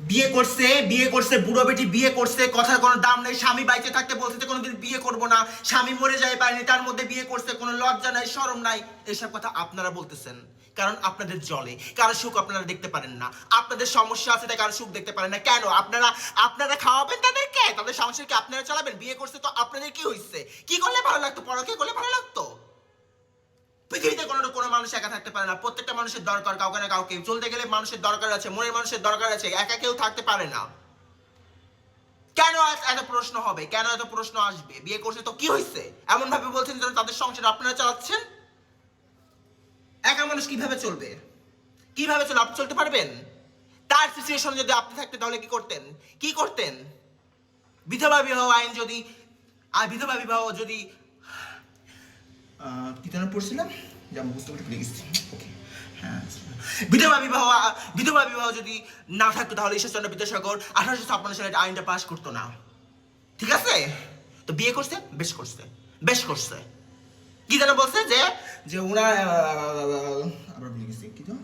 বিয়ে করছে বিয়ে করছে, বুড়ো বেটি বিয়ে করছে, কথার কোনো দাম নেই, স্বামী বাইচে থাকতে বলছে যে কোনোদিন বিয়ে করব না, স্বামী মরে যায় পারেনি, তার মধ্যে বিয়ে করছে, কোনো লজ্জা নাই, শরম নাই, এসব কথা আপনারা বলতেছেন, কারণ আপনাদের জলে, কারও সুখ আপনারা দেখতে পারেন না, আপনাদের সমস্যা আছে তাই কারও সুখ দেখতে পারেন না, কেন? আপনারা আপনারা খাওয়াবেন তাদেরকে? তাদের সমস্যা কি আপনারা চালাবেন? বিয়ে করছে তো আপনাদের কি হয়েছে কি করলে ভালো লাগতো? পরকে করলে ভালো লাগতো? পৃথিবীতে কোনো কোনো মানুষ একা থাকতে পারে না। প্রত্যেকটা মানুষের দরকার কাউকে না কাউকে। চলতে গেলে মানুষের দরকার আছে, মনের মানুষের দরকার আছে, একা কেউ থাকতে পারে না। কেন এত- প্রশ্ন হবে? কেন এত প্রশ্ন আসবে? বিয়ে করছে তো কি হয়েছে এমন ভাবে বলছেন যেন তাদের সংসার আপনারা চালাচ্ছেন? একা মানুষ কীভাবে চলবে? কীভাবে চলবে আপনি চলতে পারবেন? তার সিচুয়েশন যদি আপনি থাকতেন, তাহলে কি করতেন? কি করতেন? বিধবা বিবাহ আইন যদি আর বিধবা বিবাহ যদি আহ, কি যেন পড়ছিলাম? যা বুঝতে পারতে ভুলে গেছি ওকে বিধবা বিবাহ বিধবা বিবাহ যদি না থাকতো তাহলে ঈশ্বরচন্দ্র বিদ্যাসাগর আঠারোশো ছাপ্পান্ন সালে আইনটা পাশ করতো না। ঠিক আছে? তো বিয়ে করছে? বেশ করছে। বেশ করছে। কি যেন বলছে যে যে ওনার আবার ভুলে গেছি কি তো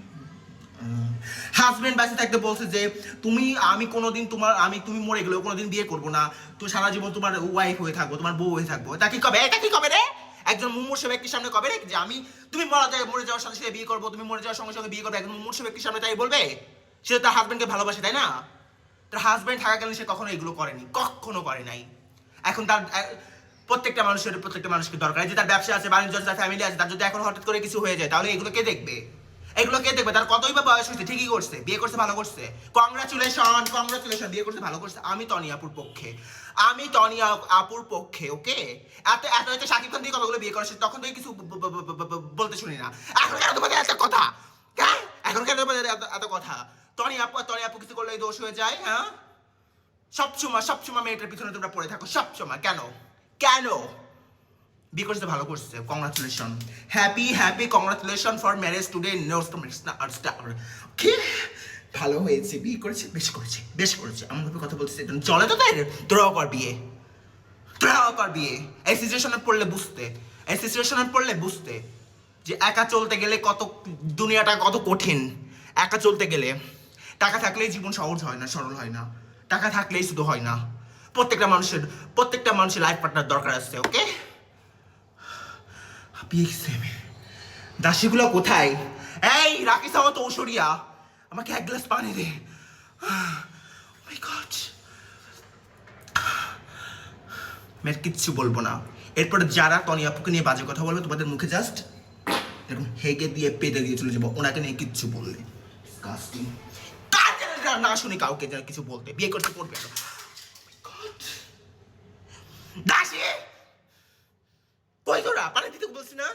হাজবেন্ড বাসে থাকতে বলছে যে তুমি আমি কোনোদিন তোমার আমি তুমি মরে গেলেও কোনোদিন বিয়ে করব না। তো সারা জীবন তোমার ওয়াইফ হয়ে থাকব তোমার বউ হয়ে থাকব। তা কি কবে? এটা কি কবে রে? একজন মুমূর্ষ ব্যক্তির সামনে কবে যে আমি তুমি মারা যায় মরে যাওয়ার সাথে সাথে বিয়ে করব, তুমি মরে যাওয়ার সঙ্গে সঙ্গে বিয়ে করবে, একজন মুমূর্ষ ব্যক্তির সামনে তাই বলবে? সে তার হাজব্যান্ডকে ভালোবাসে, তাই না? তার হাজবেন্ড থাকাকালীন সে কখনো এগুলো করেনি, কখনো করে নাই। এখন তার প্রত্যেকটা মানুষের প্রত্যেকটা মানুষকে দরকার। যে তার ব্যবসা আছে, বাণিজ্য আছে ফ্যামিলি আছে, তার যদি এখন হঠাৎ করে কিছু হয়ে যায়, তাহলে এগুলো কে দেখবে? এগুলো কে দেখবে? তার কতই বা বয়স হয়েছে, ঠিকই করছে, বিয়ে করছে, ভালো করছে। কংগ্রাচুলেশন কংগ্রাচুলেশন বিয়ে করছে, ভালো করছে। আমি তনিয়াপুর পক্ষে। আমি তনিয়া আপুর পক্ষে, ওকে? এত এত এত সাকিব খান দিয়ে কতগুলো বিয়ে করেছে, তখন তো কিছু বলতে শুনি না। এখন কেন তোমাদের এত কথা? হ্যাঁ? এখন কেন তোমাদের এত কথা? টনি আপু টনি আপু কিছু করলে দোষ হয়ে যায় হ্যাঁ? সবসময় সবসময় মেয়েটার পিছনে তোমরা পড়ে থাকো, সবসময়। কেন? কেন? বিয়ে করছে ভালো করছে congratulation happy happy congratulation for marriage today star ভালো হয়েছে, বিয়ে করেছে, বেশ করেছে বেশ করেছে। এমন ভাবে কথা বলছে চলে তো তাই তোরাও কর বিয়ে। তোরাও কর বিয়ে। এই সিচুয়েশনে পড়লে বুঝতে। এই সিচুয়েশনে পড়লে বুঝতে যে একা চলতে গেলে কত দুনিয়াটা কত কঠিন। একা চলতে গেলে টাকা থাকলেই জীবন সহজ হয় না, সরল হয় না। টাকা থাকলেই শুধু হয় না। প্রত্যেকটা মানুষের প্রত্যেকটা মানুষের লাইফ পার্টনার দরকার আছে ওকে দাসীগুলো কোথায়? এই রাকিস আমার তো ঔষরিয়া আমাকে এক গ্লাস পানি দে। মাই গড মেয়ের কিচ্ছু বলব না। এরপরে যারা টনি আপুকে নিয়ে বাজে কথা বলবে, তোমাদের মুখে জাস্ট এরকম হেগে দিয়ে পেতে দিয়ে চলে যাব। ওনাকে নিয়ে কিচ্ছু বললে. তার না শুনি কাউকে যেন কিছু বলতে। বিয়ে করতে করবে। Oh দাসী! পানি দিতে বলছি না